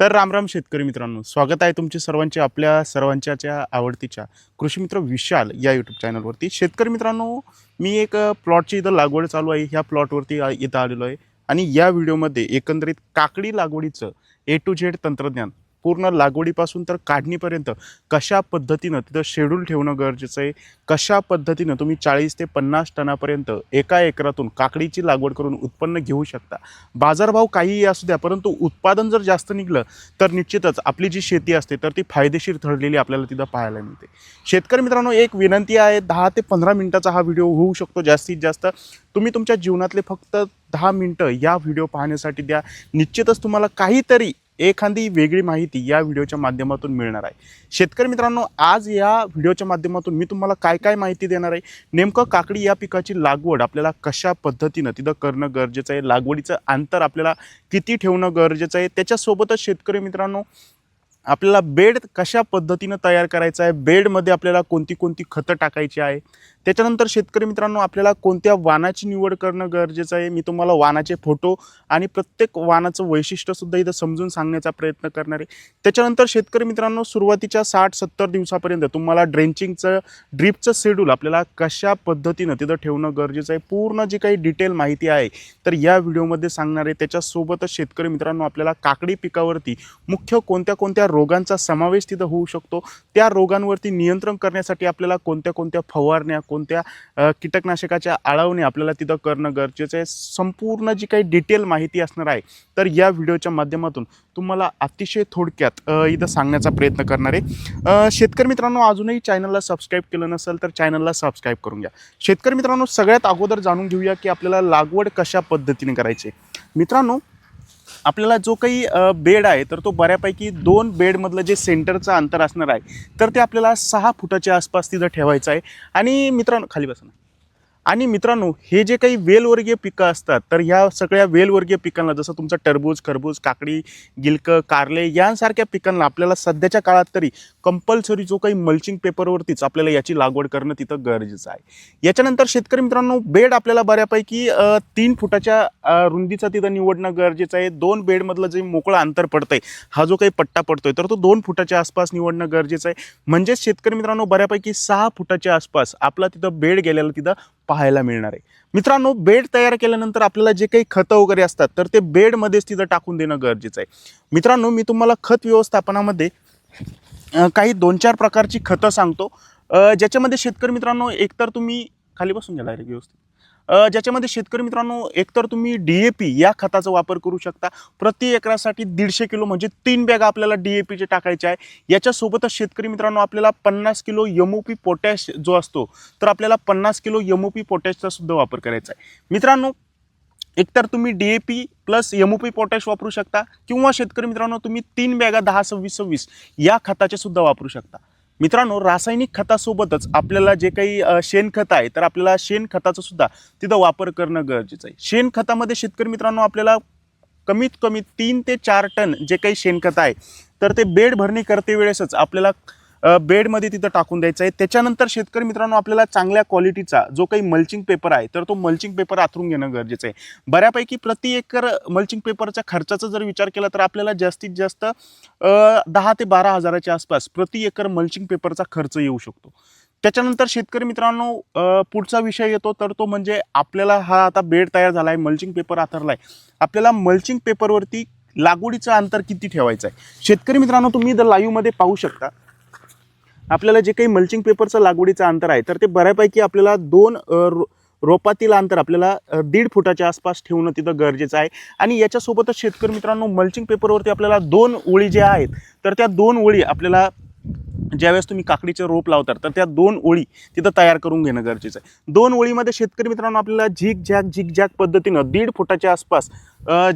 तर रामराम शेतकरी मित्रांनो स्वागत आहे तुमचे सर्वांचे आपल्या सर्वांच्या आवडतीच्या कृषीमित्र विशाल या यूट्यूब चॅनलवरती शेतकरी मित्रांनो मी एक प्लॉटची इथं लागवड चालू आहे. ह्या प्लॉटवरती इथं आलेलो आहे. आणि या व्हिडिओमध्ये एकंदरीत काकडी लागवडीचं ए टू झेड तंत्रज्ञान पूर्ण लागवडीपासून तर काढणीपर्यंत कशा पद्धतीनं तिथं शेड्यूल ठेवणं गरजेचं आहे? कशा पद्धतीनं तुम्ही चाळीस ते पन्नास टनापर्यंत एका एकरातून काकडीची लागवड करून उत्पन्न घेऊ शकता? बाजारभाव काहीही असू द्या परंतु उत्पादन जर जास्त निघलं तर निश्चितच आपली जी शेती असते तर ती फायदेशीर ठरलेली आपल्याला तिथं पाहायला मिळते. शेतकरी मित्रांनो एक विनंती आहे दहा ते पंधरा मिनटाचा हा व्हिडिओ होऊ शकतो जास्तीत जास्त. तुम्ही तुमच्या जीवनातले फक्त दहा मिनटं या व्हिडिओ पाहण्यासाठी द्या. निश्चितच तुम्हाला काहीतरी एखादी वेगळी माहिती या व्हिडिओच्या माध्यमातून मिळणार आहे. शेतकरी मित्रांनो आज या व्हिडिओच्या माध्यमातून मी तुम्हाला काय काय माहिती देणार आहे? नेमकं काकडी या पिकाची लागवड आपल्याला कशा पद्धतीनं तिथं करणं गरजेचं आहे? लागवडीचं अंतर आपल्याला किती ठेवणं गरजेचं आहे? त्याच्यासोबतच शेतकरी मित्रांनो आपल्याला बेड कशा पद्धतीनं तयार करायचं आहे? बेडमध्ये आपल्याला कोणती कोणती खतं टाकायची आहे? त्याच्यानंतर शेतकरी मित्रांनो आपल्याला कोणत्या वाणाची निवड करणं गरजेचं आहे? मी तुम्हाला वानाचे फोटो आणि प्रत्येक वानाचं वैशिष्ट्यसुद्धा इथं समजून सांगण्याचा प्रयत्न करणार आहे. त्याच्यानंतर शेतकरी मित्रांनो सुरुवातीच्या साठ सत्तर दिवसापर्यंत तुम्हाला ड्रेंचिंगचं ड्रीपचं शेड्यूल आपल्याला कशा पद्धतीनं तिथं ठेवणं गरजेचं आहे? पूर्ण जी काही डिटेल माहिती आहे तर या व्हिडिओमध्ये सांगणार आहे. त्याच्यासोबतच शेतकरी मित्रांनो आपल्याला काकडी पिकावरती मुख्य कोणत्या कोणत्या रोगांचा समावेश तिथं होऊ शकतो? त्या रोगांवरती नियंत्रण करण्यासाठी आपल्याला कोणत्या कोणत्या फवारण्या कोण अ, कीटकनाशकाच्या आळवणे आपल्याला तिथं करणं गरजेचं आहे. संपूर्ण जी काही डिटेल माहिती असणार आहे तर या व्हिडिओच्या माध्यमातून तुम्हाला अतिशय थोडक्यात इथं सांगण्याचा प्रयत्न करणार आहे. शेतकरी मित्रांनो अजूनही चॅनलला सबस्क्राईब केलं नसेल तर चॅनलला सबस्क्राईब करून घ्या. शेतकरी मित्रांनो सगळ्यात अगोदर जाणून घेऊया की आपल्याला लागवड कशा पद्धतीने करायची मित्रांनो आपल्याला जो काही बेड आहे तर तो बऱ्यापैकी दोन बेडमधलं जे सेंटरचं अंतर असणार आहे तर ते आपल्याला सहा फुटाच्या आसपास तिथं ठेवायचं आहे. आणि मित्रांनो खाली बसा आणि मित्रांनो हे जे काही वेलवर्गीय पिकं असतात तर ह्या सगळ्या वेलवर्गीय पिकांना जसं तुमचं टरबूज खरबूज काकडी गिलकं कारले यांसारख्या पिकांना आपल्याला सध्याच्या काळात तरी कंपल्सरी जो काही मल्चिंग पेपरवरतीच आपल्याला याची लागवड करणं तिथं गरजेचं आहे. याच्यानंतर शेतकरी मित्रांनो बेड आपल्याला बऱ्यापैकी तीन फुटाच्या रुंदीचा तिथं निवडणं गरजेचं आहे. दोन बेडमधलं जे मोकळं अंतर पडतंय हा जो काही पट्टा पडतोय तर तो दोन फुटाच्या आसपास निवडणं गरजेचं आहे. म्हणजेच शेतकरी मित्रांनो बऱ्यापैकी सहा फुटाच्या आसपास आपला तिथं बेड गेलेला तिथं पाहायला मिळणार आहे. मित्रांनो बेड तयार केल्यानंतर आपल्याला जे काही खतं वगैरे असतात तर ते बेडमध्येच तिथं टाकून देणं गरजेचं आहे. मित्रांनो मी तुम्हाला खत व्यवस्थापनामध्ये काही दोन चार प्रकारची खतं सांगतो. ज्याच्यामध्ये शेतकरी मित्रांनो एकतर तुम्ही खाली बसून घ्या डायरेक्ट व्यवस्थित. ज्याच्यामध्ये शेतकरी मित्रांनो एकतर तुम्ही डी ए पी या खताचा वापर करू शकता. प्रति एकरासाठी दीडशे किलो म्हणजे तीन बॅग आपल्याला डी ए पीचे टाकायचे आहे. याच्यासोबतच शेतकरी मित्रांनो आपल्याला पन्नास किलो यमो पी पोटॅश जो असतो तर आपल्याला पन्नास किलो यमो पी पोटॅशचा सुद्धा वापर करायचा आहे. मित्रांनो एकतर तुम्ही D A P plus M O P potash वापरू शकता किंवा शेतकरी मित्रांनो तुम्ही तीन बॅगा दहा सव्वीस सव्वीस या खताचे सुद्धा वापरू शकता. मित्रांनो रासायनिक खतासोबतच आपल्याला जे काही शेणखत आहे तर आपल्याला शेणखताचा सुद्धा तिथं वापर करणं गरजेचं आहे. शेणखतामध्ये शेतकरी मित्रांनो आपल्याला कमीत कमी तीन ते चार टन जे काही शेणखत आहे तर ते बेड भरणी करते वेळेसच आपल्याला बेडमध्ये तिथं टाकून द्यायचं आहे. त्याच्यानंतर शेतकरी मित्रांनो आपल्याला चांगल्या क्वालिटीचा जो काही मल्चिंग पेपर आहे तर तो मल्चिंग पेपर आथरून घेणं गरजेचं आहे. बऱ्यापैकी प्रति एकर मल्चिंग पेपरच्या खर्चाचा जर विचार केला तर आपल्याला जास्तीत जास्त दहा ते बारा हजाराच्या आसपास प्रति एकर मल्चिंग पेपरचा खर्च येऊ शकतो. त्याच्यानंतर शेतकरी मित्रांनो पुढचा विषय येतो तर तो म्हणजे आपल्याला हा आता बेड तयार झाला आहे मल्चिंग पेपर आथरला आहे आपल्याला मल्चिंग पेपरवरती लागवडीचं अंतर किती ठेवायचं आहे शेतकरी मित्रांनो तुम्ही जर लाईव्हमध्ये पाहू शकता. आपल्याला जे काही मल्चिंग पेपरचं लागवडीचं अंतर आहे तर ते बऱ्यापैकी आपल्याला दोन रो रोपातील अंतर आपल्याला दीड फुटाच्या आसपास ठेवणं तिथं गरजेचं आहे. आणि याच्यासोबतच शेतकरी मित्रांनो मल्चिंग पेपरवरती आपल्याला दोन ओळी ज्या आहेत तर त्या दोन ओळी आपल्याला ज्यावेळेस तुम्ही काकडीचे रोप लावतात तर त्या दोन ओळी तिथं तयार करून घेणं गरजेचं आहे. दोन ओळीमध्ये शेतकरी मित्रांनो आपल्याला झिक झॅक झिक झॅक पद्धतीनं दीड फुटाच्या आसपास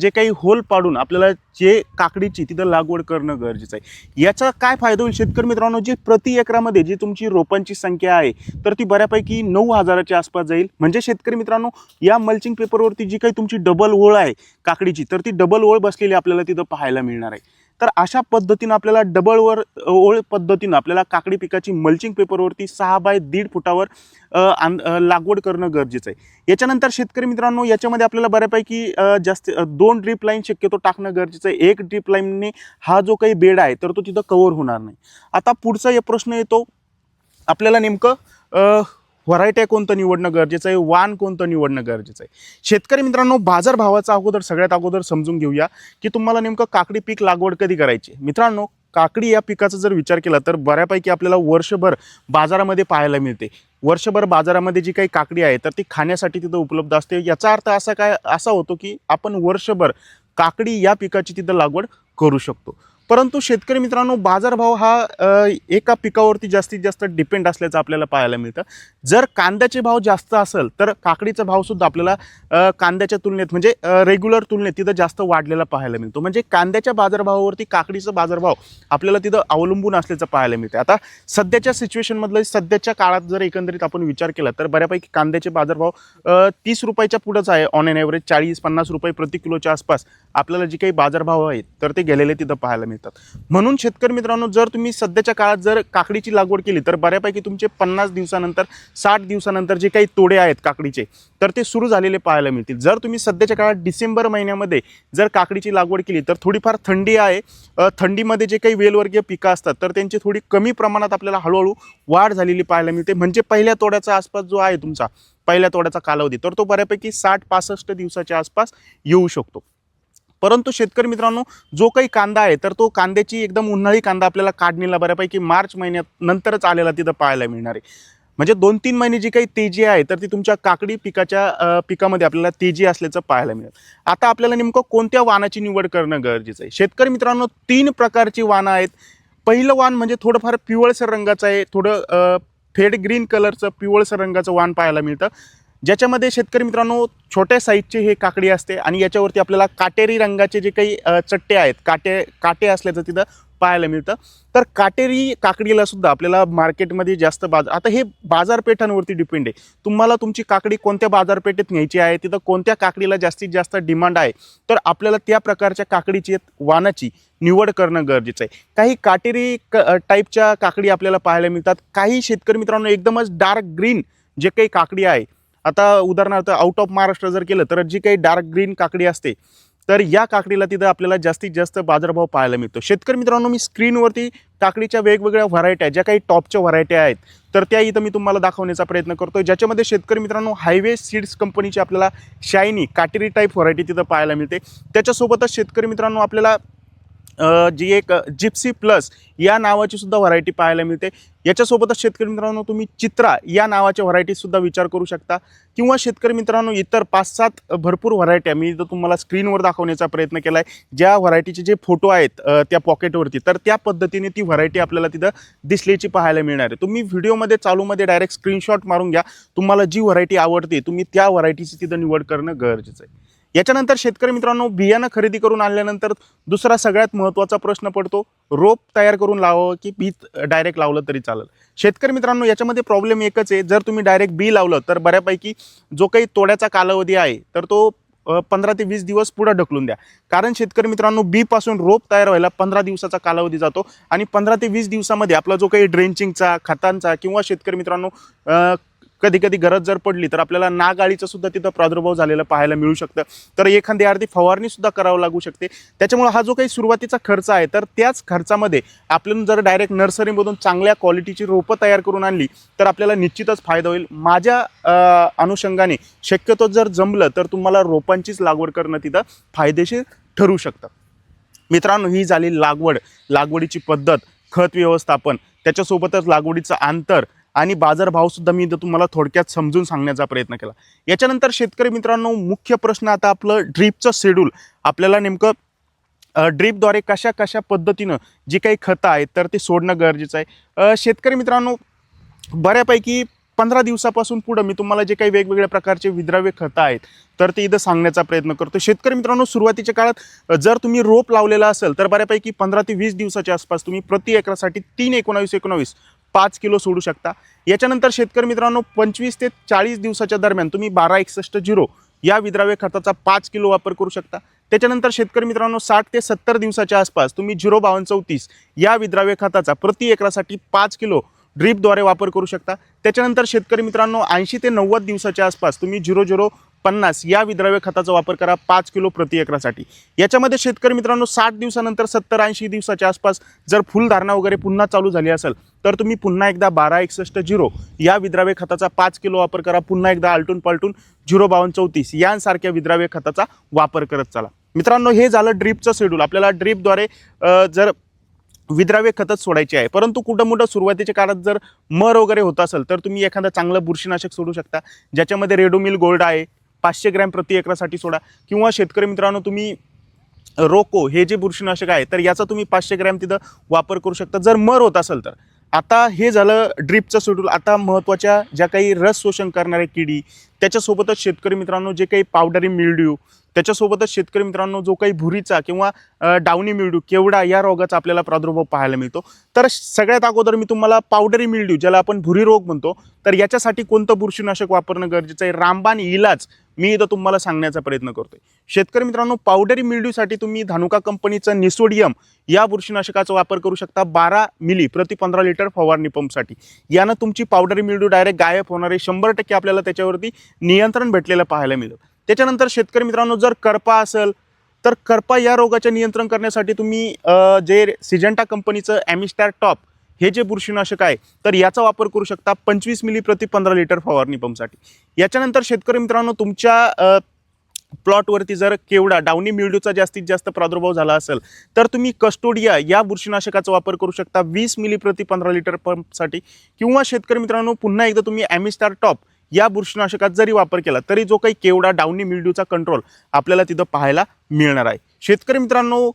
जे काही होल पाडून आपल्याला जे काकडीची तिथं लागवड करणं गरजेचं आहे. याचा काय फायदा होईल शेतकरी मित्रांनो जी प्रति एकरामध्ये जी तुमची रोपांची संख्या आहे तर ती बऱ्यापैकी नऊ हजाराच्या आसपास जाईल. म्हणजे शेतकरी मित्रांनो या मल्चिंग पेपरवरती जी काही तुमची डबल ओळ आहे काकडीची तर ती डबल ओळ बसलेली आपल्याला तिथं पाहायला मिळणार आहे. तर अशा पद्धतीनं आपल्याला डबलवर ओळ पद्धतीनं आपल्याला काकडी पिकाची मल्चिंग पेपरवरती सहा बाय दीड फुटावर आन- लागवड करणं गरजेचं आहे. याच्यानंतर शेतकरी मित्रांनो याच्यामध्ये आपल्याला बऱ्यापैकी जास्त दोन ड्रीप लाईन शक्यतो टाकणं गरजेचं आहे. एक ड्रीप लाईनने हा जो काही बेड आहे तर तो तिथं कव्हर होणार नाही. आता पुढचा एक प्रश्न येतो. आपल्याला नेमकं व्हरायट्या कोणतं निवडणं गरजेचं आहे? वाण कोणतं निवडणं गरजेचं आहे? शेतकरी मित्रांनो बाजारभावाचा अगोदर सगळ्यात अगोदर समजून घेऊया की तुम्हाला नेमकं काकडी पीक लागवड कधी करायची? मित्रांनो काकडी या पिकाचा जर विचार केला तर बऱ्यापैकी आपल्याला वर्षभर बाजारामध्ये पाहायला मिळते. वर्षभर बाजारामध्ये जी काही काकडी आहे तर ती खाण्यासाठी तिथं उपलब्ध असते. याचा अर्थ असा काय असा होतो की आपण वर्षभर काकडी या पिकाची तिथं लागवड करू शकतो. परंतु शेतकरी मित्रांनो बाजारभाव हा एका पिकावरती जास्तीत जास्त डिपेंड असल्याचं आपल्याला पाहायला मिळतं. जर कांद्याचे भाव जास्त असेल तर काकडीचा भावसुद्धा आपल्याला कांद्याच्या तुलनेत म्हणजे रेग्युलर तुलनेत तिथं जास्त वाढलेला पाहायला मिळतो. म्हणजे कांद्याच्या बाजारभावावरती काकडीचा बाजारभाव आपल्याला तिथं अवलंबून असल्याचं पाहायला मिळतं आता सध्याच्या सिच्युएशनमधलं सध्याच्या काळात जर एकंदरीत आपण विचार केला तर बऱ्यापैकी कांद्याचे बाजारभाव तीस रुपयाच्या पुढंच आहे ऑन एन ॲव्हरेज चाळीस पन्नास रुपये प्रति किलोच्या आसपास आपल्याला जे काही बाजारभाव आहेत तर ते गेलेले तिथं पाहायला मिळतात. म्हणून शेतकरी मित्रांनो जर तुम्ही सध्याच्या काळात जर काकडीची लागवड केली तर बऱ्यापैकी तुमचे पन्नास दिवसानंतर साठ दिवसानंतर जे काही तोडे आहेत काकडीचे तर ते सुरू झालेले पाहायला मिळतील. जर तुम्ही सध्याच्या काळात डिसेंबर महिन्यामध्ये जर काकडीची लागवड केली तर थोडीफार थंडी आहे. थंडीमध्ये जे काही वेलवर्गीय पिकं असतात तर त्यांची थोडी कमी प्रमाणात आपल्याला हळूहळू वाढ झालेली पाहायला मिळते. म्हणजे पहिल्या तोड्याचा आसपास जो आहे तुमचा पहिल्या तोड्याचा कालावधी तर तो बऱ्यापैकी साठ पासष्ट दिवसाच्या आसपास येऊ शकतो. परंतु शेतकरी मित्रांनो जो काही कांदा आहे तर तो कांद्याची एकदम उन्हाळी कांदा आपल्याला काढणीला बऱ्यापैकी मार्च महिन्यात नंतरच आलेला तिथं पाहायला मिळणार आहे. म्हणजे दोन तीन महिने जी काही तेजी आहे तर ती तुमच्या काकडी पिकाच्या पिकामध्ये आपल्याला तेजी असल्याचं पाहायला मिळेल. आता आपल्याला नेमकं कोणत्या वाणाची निवड करणं गरजेचं आहे? शेतकरी मित्रांनो तीन प्रकारची वाणं आहेत. पहिलं वाण म्हणजे थोडंफार पिवळसर रंगाचं आहे. थोडं फेड ग्रीन कलरचं पिवळसर रंगाचं वाण पाहायला मिळतं. ज्याच्यामध्ये शेतकरी मित्रांनो छोट्या साईजचे हे काकडी असते आणि याच्यावरती आपल्याला काटेरी रंगाचे जे काही चट्टे आहेत काटे काटे असल्याचं तिथं पाहायला मिळतं. तर काटेरी काकडीला सुद्धा आपल्याला मार्केटमध्ये जास्त बाजार आता हे बाजारपेठांवरती डिपेंड आहे. तुम्हाला तुमची काकडी कोणत्या बाजारपेठेत न्यायची आहे? तिथं कोणत्या काकडीला जास्तीत जास्त डिमांड आहे? तर आपल्याला त्या प्रकारच्या काकडीची वानाची निवड करणं गरजेचं आहे. काही काटेरी क टाईपच्या काकडी आपल्याला पाहायला मिळतात. काही शेतकरी मित्रांनो एकदमच डार्क ग्रीन जे काही काकडी आहे आता उदाहरणार्थ आउट ऑफ महाराष्ट्र जर केलं तर जी काही डार्क ग्रीन काकडी असते तर या काकडीला तिथं आपल्याला जास्तीत जास्त बाजारभाव पाहायला मिळतो. शेतकरी मित्रांनो मी स्क्रीनवरती काकडीच्या वेगवेगळ्या व्हरायट्या ज्या काही टॉपच्या व्हरायट्या आहेत तर त्या इथं मी तुम्हाला दाखवण्याचा प्रयत्न करतो ज्याच्यामध्ये शेतकरी मित्रांनो हायवे सीड्स कंपनीची आपल्याला शायनी काटेरी टाईप व्हरायटी तिथं पाहायला मिळते. त्याच्यासोबतच शेतकरी मित्रांनो आपल्याला जी एक जिप्सी प्लस या नावाची सुद्धा व्हरायटी पाहायला मिळते. याच्यासोबतच शेतकरी मित्रांनो तुम्ही चित्रा या नावाच्या व्हरायटीसुद्धा विचार करू शकता. किंवा शेतकरी मित्रांनो इतर पाच सात भरपूर व्हरायट्या मी जर तुम्हाला स्क्रीनवर दाखवण्याचा प्रयत्न केला आहे ज्या व्हरायटीचे जे फोटो आहेत त्या पॉकेटवरती तर त्या पद्धतीने ती व्हरायटी आपल्याला तिथं दिसल्याची पाहायला मिळणार आहे. तुम्ही व्हिडिओमध्ये चालूमध्ये डायरेक्ट स्क्रीनशॉट मारून घ्या. तुम्हाला जी व्हरायटी आवडते तुम्ही त्या व्हरायटीची तिथं निवड करणं गरजेचं आहे. याच्यानंतर शेतकरी मित्रांनो बियाणं खरेदी करून आणल्यानंतर दुसरा सगळ्यात महत्त्वाचा प्रश्न पडतो रोप तयार करून लावावं की बी डायरेक्ट लावलं तरी चालेल? शेतकरी मित्रांनो याच्यामध्ये प्रॉब्लेम एकच आहे जर तुम्ही डायरेक्ट बी लावलं तर बऱ्यापैकी जो काही तोड्याचा कालावधी आहे तर तो पंधरा ते वीस दिवस पुढं ढकलून द्या. कारण शेतकरी मित्रांनो बीपासून रोप तयार व्हायला पंधरा दिवसाचा कालावधी जातो आणि पंधरा ते वीस दिवसामध्ये आपला जो काही ड्रेंचिंगचा खतांचा किंवा शेतकरी मित्रांनो कधी कधी गरज जर पडली तर आपल्याला नाग अळीचा सुद्धा तिथं प्रादुर्भाव झालेला पाहायला मिळू शकतं. तर एखादी अर्धी फवारणी सुद्धा करावं लागू शकते. त्याच्यामुळे हा जो काही सुरुवातीचा खर्च आहे तर त्याच खर्चामध्ये आपल्याला जर डायरेक्ट नर्सरीमधून चांगल्या क्वालिटीची रोपं तयार करून आणली तर आपल्याला निश्चितच फायदा होईल. माझ्या अनुषंगाने शक्यतो जर जमलं तर तुम्हाला रोपांचीच लागवड करणं तिथं फायदेशीर ठरू शकतं. मित्रांनो ही झाली लागवड. लागवडीची पद्धत खत व्यवस्थापन त्याच्यासोबतच लागवडीचं अंतर आणि बाजारभावसुद्धा मी इथं तुम्हाला थोडक्यात समजून सांगण्याचा प्रयत्न केला. याच्यानंतर शेतकरी मित्रांनो मुख्य प्रश्न आता आपलं ड्रीपचं शेड्यूल. आपल्याला नेमकं ड्रीपद्वारे कशा कशा पद्धतीनं जी काही खतं आहेत तर ते सोडणं गरजेचं आहे. शेतकरी मित्रांनो बऱ्यापैकी पंधरा दिवसापासून पुढं मी तुम्हाला जे काही वेगवेगळ्या प्रकारचे विद्राव्य खतं आहेत तर ते इथं सांगण्याचा प्रयत्न करतो. शेतकरी मित्रांनो सुरुवातीच्या काळात जर तुम्ही रोप लावलेला असेल तर बऱ्यापैकी पंधरा ते वीस दिवसाच्या आसपास तुम्ही प्रति एकरासाठी तीन एकोणावीस एकोणावीस पाच किलो सोडू शकता. याच्यानंतर शेतकरी मित्रांनो पंचवीस ते चाळीस दिवसाच्या दरम्यान तुम्ही बारा एकसष्ट झिरो या विद्राव्य खताचा पाच किलो वापर करू शकता. त्याच्यानंतर शेतकरी मित्रांनो साठ ते सत्तर दिवसाच्या आसपास तुम्ही झिरो बावन्न चौतीस या विद्राव्य खताचा प्रति एकरासाठी पाच किलो ड्रीपद्वारे वापर करू शकता. त्याच्यानंतर शेतकरी मित्रांनो ऐंशी ते नव्वद दिवसाच्या आसपास तुम्ही झिरो झिरो पन्नास या विद्राव्य खताचा वापर करा पाच किलो प्रति एकरासाठी. याच्यामध्ये शेतकरी मित्रांनो साठ दिवसानंतर सत्तर ऐंशी दिवसाच्या आसपास जर फुलधारणा वगैरे पुन्हा चालू झाली असेल तर तुम्ही पुन्हा एकदा बारा एकसष्ट झिरो या विद्राव्य खताचा पाच किलो वापर करा. पुन्हा एकदा आलटून पालटून झिरो बावन्न चौतीस यांसारख्या विद्राव्य खताचा वापर करत चला. मित्रांनो हे झालं ड्रीपचं शेड्यूल. आपल्याला ड्रीपद्वारे जर विद्राव्य खतच सोडायची आहे परंतु कुठं मोठं सुरुवातीच्या काळात जर मर वगैरे होत असेल तर तुम्ही एखादं चांगलं बुरशीनाशक सोडू शकता ज्याच्यामध्ये रेडोमिल गोल्ड आहे पाचशे ग्रॅम प्रति एकरासाठी सोडा. किंवा शेतकरी मित्रांनो तुम्ही रोको हे जे बुरशीनाशक आहे तर याचा तुम्ही पाचशे ग्रॅम तिथं वापर करू शकता. जर मर होत असेल तर. आता हे झालं ड्रीपचं शेड्यूल. आता महत्त्वाच्या ज्या काही रस शोषण करणाऱ्या किडी त्याच्यासोबतच शेतकरी मित्रांनो जे काही पावडरी मिल्ड्यू त्याच्यासोबतच शेतकरी मित्रांनो जो काही भुरीचा किंवा डावणी मिल्ड्यू केवडा या रोगाचा आपल्याला प्रादुर्भाव पाहायला मिळतो. तर सगळ्यात अगोदर मी तुम्हाला पावडरी मिल्ड्यू ज्याला आपण भुरी रोग म्हणतो तर याच्यासाठी कोणतं बुरशीनाशक वापरणं गरजेचं आहे? रामबाण इलाज मी इथं तुम्हाला सांगण्याचा प्रयत्न करतोय. शेतकरी मित्रांनो पावडरी मिल्ड्यूसाठी तुम्ही धानुका कंपनीचं निसोडियम या बुरशीनाशकाचा वापर करू शकता बारा मिली प्रति पंधरा लिटर फवारणी पंपसाठी. यानं तुमची पावडरी मिल्ड्यू डायरेक्ट गायब होणारे शंभर टक्के आपल्याला त्याच्यावरती नियंत्रण भेटलेलं पाहायला मिळतं. त्याच्यानंतर शेतकरी मित्रांनो जर करपा असेल तर करपा या रोगाचे नियंत्रण करण्यासाठी तुम्ही जे सिजंटा कंपनीचं ॲमिस्टार टॉप हे जे बुरशीनाशक आहे तर याचा वापर करू शकता पंचवीस मिली प्रति पंधरा लिटर फवारणी पंपसाठी. याच्यानंतर शेतकरी मित्रांनो तुमच्या प्लॉटवरती जर केवडा डावणी मिल्ड्यूचा जास्तीत जास्त प्रादुर्भाव झाला असेल तर तुम्ही कस्टोडिया या बुरशीनाशकाचा वापर करू शकता वीस मिली प्रति पंधरा लिटर पंपसाठी. किंवा शेतकरी मित्रांनो पुन्हा एकदा तुम्ही ॲमिस्टार टॉप या बुरशीनाशकात जरी वापर केला तरी जो काही केवडा डावणी मिल्ड्यूचा कंट्रोल आपल्याला तिथं पाहायला मिळणार आहे. शेतकरी मित्रांनो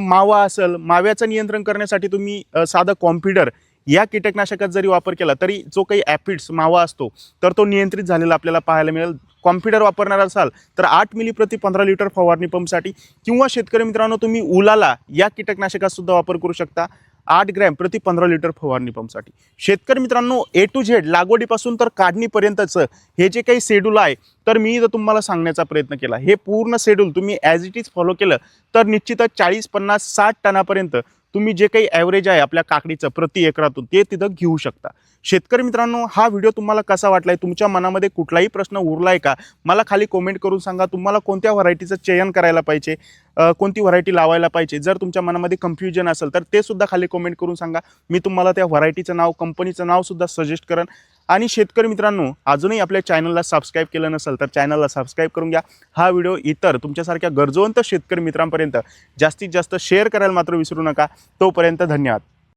मावा असेल माव्याचं नियंत्रण करण्यासाठी तुम्ही साधं कॉम्प्युटर या कीटकनाशकात जरी वापर केला तरी जो काही ॲपिड्स मावा असतो तर तो नियंत्रित झालेला आपल्याला पाहायला मिळेल. कॉम्प्युटर वापरणार असाल तर आठ मिली प्रति पंधरा लिटर फवारणी पंपसाठी किंवा शेतकरी मित्रांनो तुम्ही उलाला या कीटकनाशकात सुद्धा वापर करू शकता. आठ ग्रॅम प्रति पंधरा लिटर फवारणी पंपसाठी. शेतकरी मित्रांनो ए टू झेड लागवडीपासून तर काढणीपर्यंतचं हे जे काही शेड्यूल आहे तर मी जर तुम्हाला सांगण्याचा प्रयत्न केला हे पूर्ण शेड्यूल तुम्ही ॲज इट इज फॉलो केलं तर निश्चितच चाळीस पन्नास साठ टनापर्यंत तुम्ही जे काही ॲव्हरेज आहे आपल्या काकडीचं प्रति एकरातून ते तिथं घेऊ शकता. शेतकरी मित्रांनो हा व्हिडिओ तुम्हाला कसा वाटलाय? तुमच्या मनामध्ये कुठलाही प्रश्न उरलाय का? मला खाली कमेंट करून सांगा तुम्हाला कोणत्या व्हरायटीचं चयन करायला पाहिजे? कोणती व्हरायटी लावायला पाहिजे? जर तुमच्या मनामध्ये कन्फ्युजन असेल तर ते सुद्धा खाली कमेंट करून सांगा. मी तुम्हाला त्या व्हरायटीचं नाव कंपनीचं नावसुद्धा सजेस्ट करेन. आणि शेतकरी मित्रांनो अजूनही आपल्या चॅनलला सबस्क्राईब केलं नसेल तर चॅनलला सबस्क्राईब करून घ्या. हा व्हिडिओ इतर तुमच्यासारख्या गरजवंत शेतकरी मित्रांपर्यंत जास्तीत जास्त शेअर करायला मात्र विसरू नका. तोपर्यंत धन्यवाद.